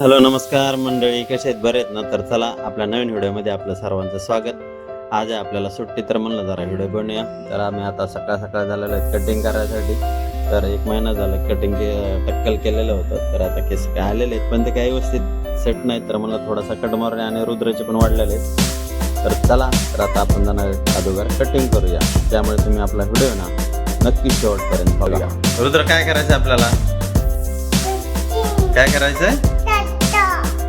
Hello नमस्कार मंडळी कसे आहेत? बरे आहेत ना? तर चला आपल्या नवीन व्हिडिओमध्ये आपलं सर्वांचं स्वागत. आज आहे आपल्याला सुट्टी तर म्हणलं जरा व्हिडिओ बनवूया. तर आम्ही आता सकाळ सकाळ झालेलं आहे कटिंग करायसाठी. तर एक महिना झाला कटिंग टक्कल केलेलं होतं. तर आता केस काय आलेले आहेत? पण ते काही व्यवस्थित सेट नाही तर मला थोडासा कटमारणे आणि रुद्राचे पण वाढलेले आहेत. तर चला तर आता आपण जाणार अगोदर कटिंग करूया. त्यामुळे तुम्ही आपला व्हिडिओ ना नक्की शेवटपर्यंत बघूया रुद्र काय करायचं आपल्याला? काय करायचं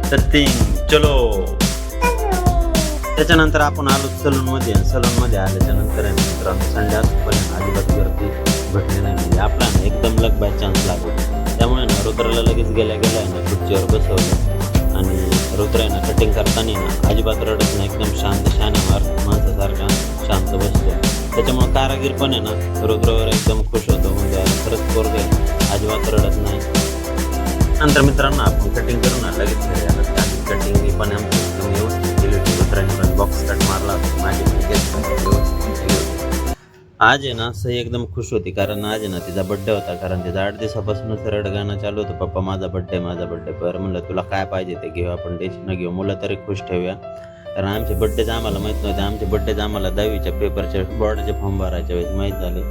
सत्तिंग चलो. त्याच्यानंतर आपण आलो सलून मध्ये सलून मध्ये आल्याच्यानंतर आहे मित्रांनो संडे असतोपर्यंत अजिबात गर्दी भेटली नाही. म्हणजे आपला ना एकदम लक बाय चान्स लागतो त्यामुळे ना रुद्राला लगेच गेल्या गेल्या ना खुर्चीवर बसवलं. आणि रुद्र आहे ना कटिंग करताना ना अजिबात रडत नाही. एकदम शांत शानेमार माणसासारखा शांत बसतो. त्याच्यामुळे कारागीर पण आहे ना रुद्रवर एकदम खुश होतो. म्हणजे खरंच पोरगे अजिबात रडत नाही. नंतर मित्रांनो आपण कटिंग करून ना लगेच आज आहे ना सई एकदम खुश होती कारण आज आहे ना तिचा बड्डे होता. कारण तिचा आठ दिवसापासूनच रड गाणं चालू होतं. पप्पा माझा बड्डे माझा बड्डे पर म्हणलं तुला काय पाहिजे ते घेऊ आपण. टेन्शन घेऊ. मुलं तरी खुश ठेवूया. कारण आमचे बड्डेच आम्हाला माहीत नव्हते. आमचे बड्डेच आम्हाला दहावीच्या पेपरच्या बोर्डाचे फॉर्म भरायच्या वेळेस माहीत झाले.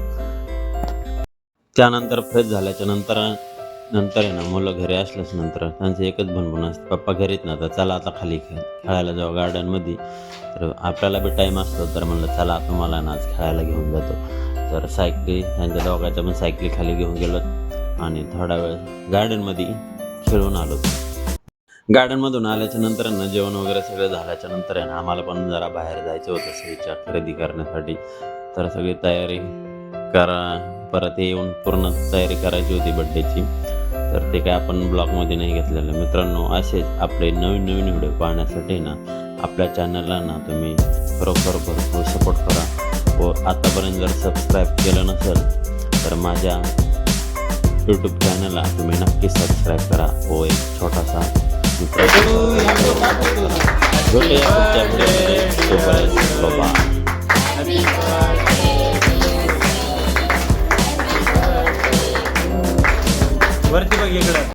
त्यानंतर फ्रेश झाल्याच्यानंतर नंतर आहे ना मुलं घरी असल्याच नंतर त्यांचं एकच भनभन असतं. पप्पा घरीच ना तर चला आता खाली खेळ खेळायला जाऊ गार्डनमध्ये. तर आपल्याला बी टाईम असतो तर म्हणलं चला तुम्हाला ना आज खेळायला घेऊन जातो. तर सायकली त्यांच्या दोघांच्या पण सायकली खाली घेऊन गेलो आणि थोडा वेळ गार्डनमध्ये खेळून आलो. गार्डनमधून आल्याच्यानंतर ना जेवण वगैरे सगळं झाल्याच्यानंतर आहे ना आम्हाला पण जरा बाहेर जायचं होतं सहीच्या खरेदी करण्यासाठी. तर सगळी तयारी करा. परत येऊन पूर्ण तयारी करायची होती बड्डेची तर ते काय आपण ब्लॉगमध्ये नाही घेतलेलं. मित्रांनो असेच आपले नवीन नवीन व्हिडिओ पाहण्यासाठी ना आपल्या चॅनलला ना तुम्ही खरोखर भरपूर सपोर्ट करा. व आतापर्यंत जर सबस्क्राईब केलं नसेल तर माझ्या यूट्यूब चॅनलला तुम्ही नक्की सबस्क्राईब करा. व एक छोटासा व्हिडिओमध्ये 이게 그래.